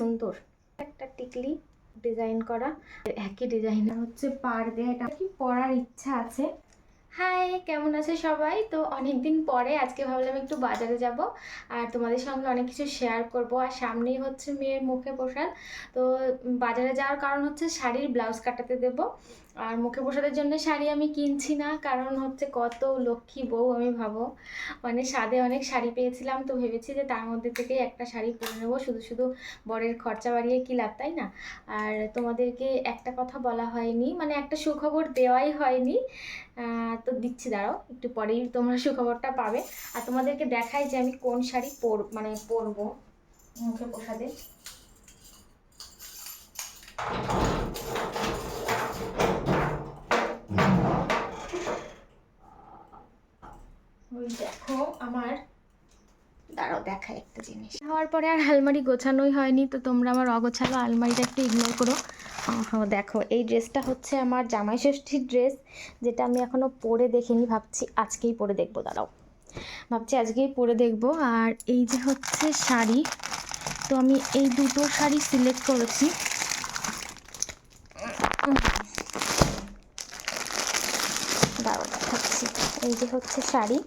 সুন্দর। একটা টিকলি ডিজাইন করা। একই ডিজাইন হচ্ছে পার দেয়া। এটা কি পরার ইচ্ছা আছে? হাই কেমন আছে সবাই? তো অনেক দিন পরে আজকে ভাবলাম একটু বাজারে যাব আর তোমাদের সঙ্গে অনেক কিছু শেয়ার করব। আর সামনেই হচ্ছে মেয়ের মুখে প্রসাদ। তো বাজারে যাওয়ার কারণ হচ্ছে শাড়ির ব্লাউজ কাটাতে দেব। আর মুখে প্রসাদের জন্য শাড়ি আমি কিনছি না, কারণ হচ্ছে কত লক্ষ্মী বউ আমি ভাবো। মানে স্বাদে অনেক শাড়ি পেয়েছিলাম, তো ভেবেছি যে তার মধ্যে থেকে একটা শাড়ি পরে নেব। শুধু শুধু বরের খরচা বাড়িয়ে কি লাভ, তাই না? আর তোমাদেরকে একটা কথা বলা হয়নি মানে একটা সুখবর দেওয়াই হয়নি। তো দিচ্ছি, দাঁড়াও, একটু পরেই তোমরা সুখবরটা পাবে। আর তোমাদেরকে দেখাই যে আমি কোন শাড়ি পর মানে পরবো মুখে ওই দেখো, আমার দাঁড়াও, দেখাই একটা জিনিস। হওয়ার পরে আর আলমারি গোছানোই হয়নি, তো তোমরা আমার অগোছালো আলমারিটা একটু ইগনোর করো। দেখো, এই ড্রেসটা হচ্ছে আমার জামাই ষষ্ঠীর ড্রেস, যেটা আমি এখনও পরে দেখিনি, ভাবছি আজকেই পরে দেখব, দাঁড়াও। ভাবছি আজকেই পরে দেখব, আর এই যে হচ্ছে শাড়ি, তো আমি এই দুটো শাড়ি সিলেক্ট করেছি। দাঁড়াও, দেখাচ্ছি। এই যে হচ্ছে শাড়ি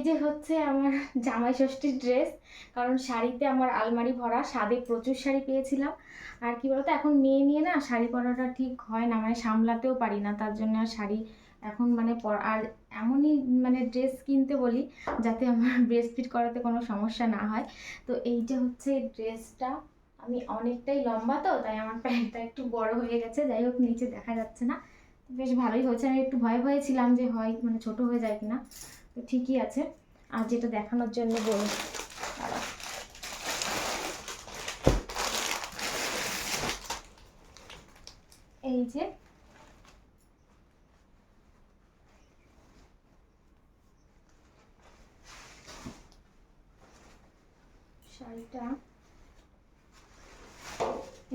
এই যে হচ্ছে আমার জামাই ষষ্ঠীর ড্রেস কারণ শাড়িতে আমার আলমারি ভরা স্বাদে প্রচুর শাড়ি পেয়েছিলাম। আর কি বলতো, এখন মেয়ে নিয়ে না শাড়ি পরাটা ঠিক হয় না মানে সামলাতেও পারি না, তার জন্য আর শাড়ি এখন মানে আর এমনই মানে ড্রেস কিনতে বলি, যাতে আমার ব্রেস্ট ফিট করাতে কোনো সমস্যা না হয়। তো এই যে হচ্ছে ড্রেসটা আমি অনেকটাই লম্বা তো, তাই আমার প্যান্টটা একটু বড় হয়ে গেছে, যাই হোক নিচে দেখা যাচ্ছে না। বেশ ভালোই হয়েছে, আমি একটু ভয়ে ভয়ে ছিলাম যে হয় মানে ছোট হয়ে যায় কিনা। ঠিকই আছে। আর যেটা দেখানোর জন্য বলি দাঁড়াও। এই যে, শাড়িটা,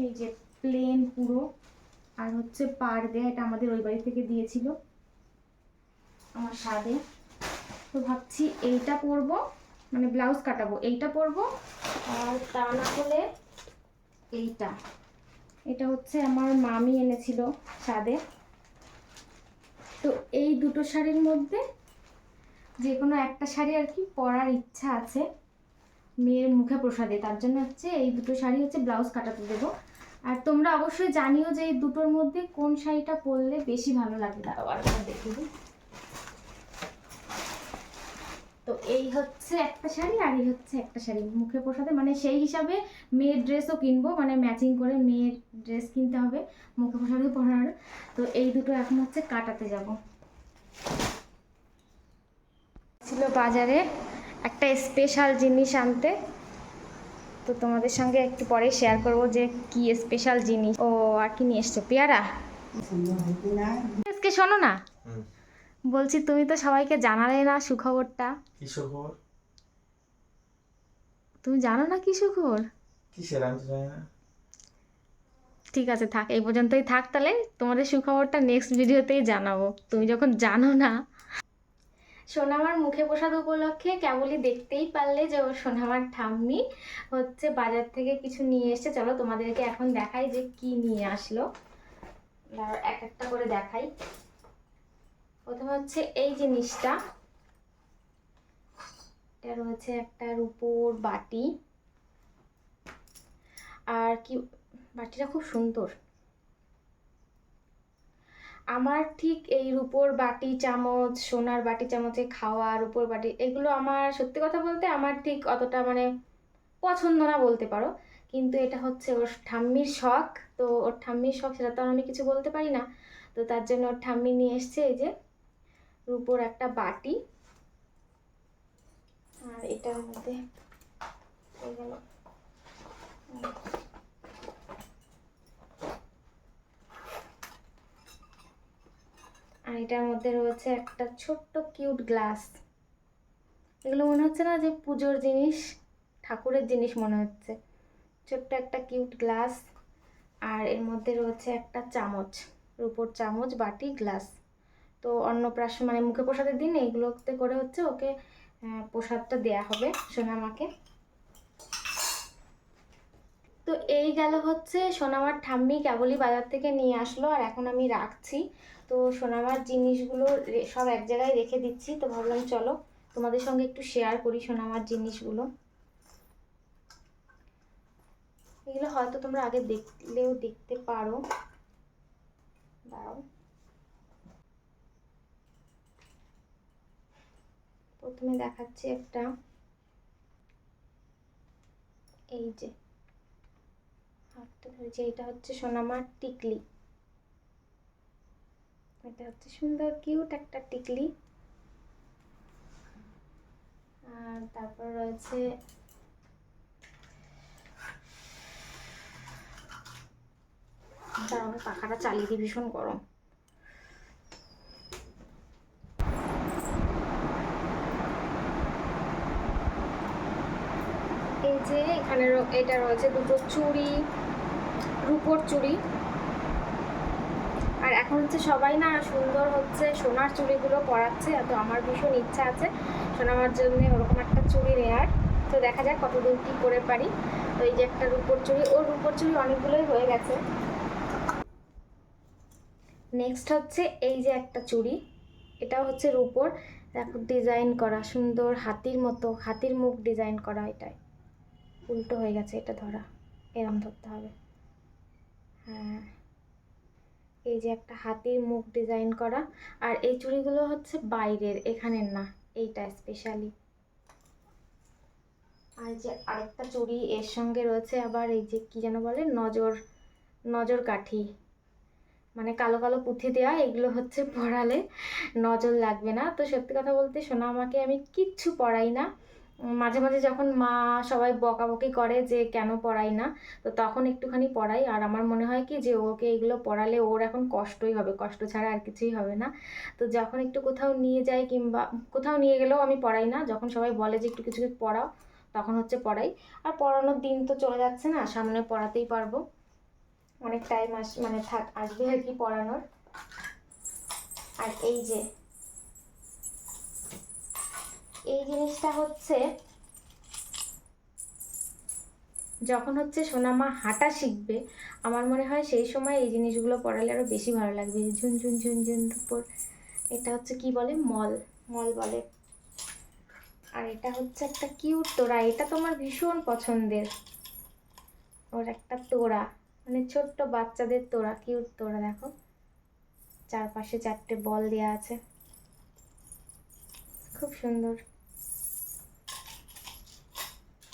এই যে প্লেন পুরো, আর হচ্ছে পার দেয়া, এটা আমাদের ওই বাড়ি থেকে দিয়েছিল। আমার স্বাদে। তো ভাবছি এইটা পরবো মানে ব্লাউজ কাটাবো। এইটা পরব আর তা না হলে এইটা। এটা হচ্ছে আমার মামি এনেছিল স্বাদে তো এই দুটো শাড়ির মধ্যে যে কোনো একটা শাড়ি আর কি পরার ইচ্ছা আছে মেয়ের মুখে প্রসাদে। তার জন্য হচ্ছে এই দুটো শাড়ি হচ্ছে ব্লাউজ কাটাতে দেবো। আর তোমরা অবশ্যই জানিও যে এই দুটোর মধ্যে কোন শাড়িটা পরলে বেশি ভালো লাগে। দাঁড়াও আর দেখে দিই তো এই হচ্ছে একটা শাড়ি আর এই হচ্ছে একটা শাড়ি। মুখে প্রসাদে মানে সেই হিসাবে মেয়ের ড্রেসও কিনবো মানে ম্যাচিং করে মেয়ের ড্রেস কিনতে হবে মুখে প্রসাদে পরার। তো এই দুটো এখন হচ্ছে কাটাতে যাব। ছিল বাজারে একটা স্পেশাল জিনিস আনতে। তো তোমাদের সঙ্গে একটু পরে শেয়ার করব যে কি স্পেশাল জিনিস। ও আর কি নিয়ে এসছো পেয়ারা? আজকে শোনো না। বলছি তুমি তো সবাইকে জানালে না সুখবরটা। কিসের খবর তুমি জানো না কি সুখবর? কিসের আমি তো জানি না। ঠিক আছে থাক এই পর্যন্তই থাক তাহলে। তোমাদের সুখবরটা নেক্সট ভিডিওতেই জানাব। তুমি যখন জানো না। সোনামার মুখে প্রসাদ উপলক্ষে কেবলই দেখতেই পারলে যে ও সোনামার ঠাম্মি হচ্ছে বাজার থেকে কিছু নিয়ে এসেছে। চলো তোমাদেরকে এখন দেখাই যে কি নিয়ে আসলো। এক একটা করে দেখাই। প্রথমে হচ্ছে এই জিনিসটা। এটা রয়েছে একটা রূপোর বাটি। আর কি, বাটিটা খুব সুন্দর। আমার ঠিক এই রূপোর বাটি চামচ, সোনার বাটি চামচে খাওয়া, রূপোর বাটি, এগুলো আমার সত্যি কথা বলতে আমার ঠিক অতটা মানে পছন্দ না বলতে পারো। কিন্তু এটা হচ্ছে ওর ঠাম্মির শখ। তো ওর ঠাম্মির শখ, সেটা তো আমি কিছু বলতে পারি না। তো তার জন্য ওর ঠাম্মি নিয়ে এসছে এই যে রূপোর একটা বাটি। আর এটার মধ্যে আর এটার মধ্যে রয়েছে একটা ছোট্ট কিউট গ্লাস। এগুলো মনে হচ্ছে না যে পুজোর জিনিস, ঠাকুরের জিনিস মনে হচ্ছে। ছোট্ট একটা কিউট গ্লাস। আর এর মধ্যে রয়েছে একটা চামচ, রূপোর চামচ, বাটি, গ্লাস। তো অন্নপ্রাশন মানে মুখে প্রসাদের দিন এইগুলোতে করে হচ্ছে ওকে প্রসাদটা দেয়া হবে সোনামাকে। তো এই গেল হচ্ছে সোনামার ঠাম্মি কেবলই বাজার থেকে নিয়ে আসলো, আর এখন আমি রাখছি। তো সোনামার জিনিসগুলো সব এক জায়গায় রেখে দিচ্ছি, তো ভাবলাম চলো তোমাদের সঙ্গে একটু শেয়ার করি সোনামার জিনিসগুলো। এগুলো হয়তো তোমরা আগে দেখলেও দেখতে পারো। দাঁড়াও। প্রথমে দেখাচ্ছি একটা। এই যে। হাতটা এটা হচ্ছে সোনামার টিকলি। এটা হচ্ছে সুন্দর, কিউট একটা টিকলি। আর তারপর রয়েছে দাঁড়াও পাখাটা চালিয়ে দিই, ভীষণ গরম এই যে এখানে এটা রয়েছে দুটো চুড়ি, রূপোর চুড়ি। আর এখন হচ্ছে সবাই না সুন্দর হচ্ছে সোনার চুড়িগুলো পরাচ্ছে, তো আমার ভীষণ ইচ্ছা আছে সোনামার জন্য ওরকম একটা চুড়ি নেওয়ার তো দেখা যাক কতদূর কী করে পারি। তো এই যে একটা রূপোর চুড়ি ও রূপোর চুড়ি অনেকগুলোই হয়ে গেছে। নেক্সট হচ্ছে এই যে একটা চুড়ি, এটাও হচ্ছে রূপোর। দেখো ডিজাইন করা সুন্দর, হাতির মতো, হাতির মুখ ডিজাইন করা এটাই। উল্টো হয়ে গেছে এটা ধরা। এরম ধরতে হবে। হ্যাঁ। এই যে একটা হাতির মুখ ডিজাইন করা। আর এই চুড়িগুলো হচ্ছে বাইরের, এখানের না, এইটা স্পেশালি আর যে আরেকটা চুড়ি, এর সঙ্গে রয়েছে আবার এই যে কি যেন বলে, নজর নজর কাঠি। মানে কালো কালো পুঁথি দেওয়া এগুলো হচ্ছে পড়ালে নজর লাগবে না। তো সত্যি কথা বলতে সোনা আমাকে আমি কিচ্ছু পড়াই না। মাঝে মাঝে যখন মা সবাই বকাবকি করে যে কেন পড়াই না, তো তখন একটুখানি পড়াই। আর আমার মনে হয় কি যে ওকে এগুলো পড়ালে ওর এখন কষ্টই হবে, কষ্ট ছাড়া আর কিছুই হবে না। তো যখন একটু কোথাও নিয়ে যাই কিংবা কোথাও নিয়ে গেলেও আমি পড়াই না, যখন সবাই বলে যে একটু কিছু পড়াও, তখন হচ্ছে পড়াই। আর পড়ানোর দিন তো চলে যাচ্ছে না, সামনে পড়াতেই পারব। অনেক টাইম আস মানে থাক, আসবে আর কি পড়ানোর। আর এই যে এই জিনিসটা হচ্ছে যখন হচ্ছে সোনামা হাঁটা শিখবে, আমার মনে হয় সেই সময় এই জিনিসগুলো পড়ালে আরও বেশি ভালো লাগবে। এই ঝুন ঝুন উপর এটা হচ্ছে কি বলে? মল মল বলে। আর এটা হচ্ছে একটা কিউট তোড়া, এটা তোমার ভীষণ পছন্দের। ওর একটা তোড়া মানে ছোট্ট বাচ্চাদের তোড়া, কিউট তোড়া, দেখো। চারপাশে চারটে বল দেওয়া আছে। খুব সুন্দর।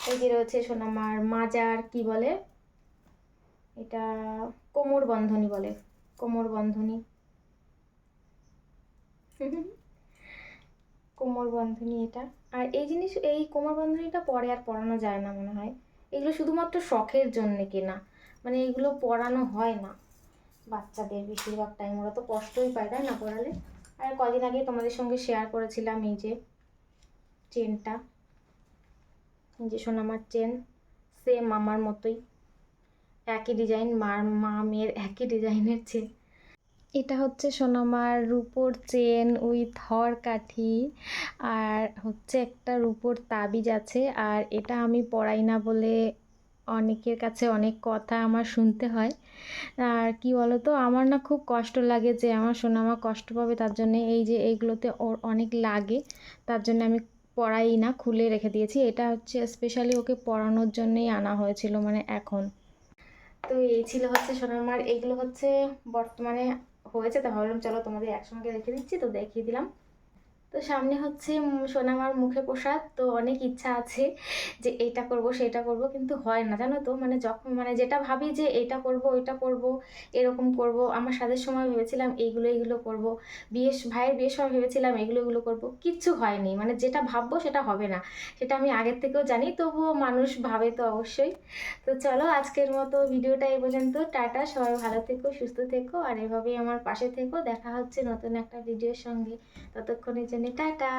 এই যে রয়েছে সোনামার মাজার, কি বলে? এটা কোমর বন্ধনী বলে, কোমর বন্ধনী। কোমর বন্ধনী এটা। আর এই জিনিস, এই কোমর বন্ধনীটা পরে আর পরানো যায় না মনে হয়। এগুলো শুধুমাত্র শখের জন্য কেনা। মানে এগুলো পরানো হয় না। বাচ্চাদের বেশিরভাগ টাইম ওরা তো কষ্টই পায়, তাই না পড়ালে আর কদিন আগে তোমাদের সঙ্গে শেয়ার করেছিলাম এই যে চেনটা যে সোনামার চেন সেম আমার মতোই। একই ডিজাইন মার মা মেয়ের একই ডিজাইনের চেন এটা হচ্ছে সোনামার রূপোর চেন উইথ হর কাঠি। আর হচ্ছে একটা রূপোর তাবিজ আছে। আর এটা আমি পড়াই না বলে অনেকের কাছে অনেক কথা আমার শুনতে হয়। আর কি বলো তো আমার না খুব কষ্ট লাগে যে আমার সোনামা কষ্ট পাবে তার জন্য। এই যে এইগুলোতে ওর অনেক লাগে, তার জন্য আমি পড়াই না, খুলে রেখে দিয়েছি। এটা হচ্ছে স্পেশালি ওকে পড়ানোর জন্যই আনা হয়েছিল মানে এখন। তো এই ছিল হচ্ছে সোনামার এগুলো হচ্ছে বর্তমানে হয়েছে, তো ভাবলাম চলো তোমাদের একসঙ্গে রেখে দিচ্ছি, তো দেখিয়ে দিলাম। তো সামনে হচ্ছে সোনামার মুখে প্রসাদ। তো অনেক ইচ্ছা আছে যে এইটা করব, সেটা করব, কিন্তু হয় না। জানো তো মানে যখন মানে যেটা ভাবি যে এইটা করব, ওইটা করব, এরকম করব। আমার সাদের সময় ভেবেছিলাম এইগুলো এইগুলো করব। বিয়ের ভাইয়ের বিয়ের সময় ভেবেছিলাম এগুলো এগুলো করব। কিচ্ছু হয়নি। মানে যেটা ভাববো সেটা হবে না। সেটা আমি আগের থেকেও জানি, তবুও মানুষ ভাবে তো অবশ্যই। তো চলো আজকের মতো ভিডিওটা এ পর্যন্ত। টাটা, সবাই ভালো থেকো, সুস্থ থেকো, আর এভাবেই আমার পাশে থেকো। দেখা হচ্ছে নতুন একটা ভিডিওর সঙ্গে। ততক্ষণের জন্য টাটা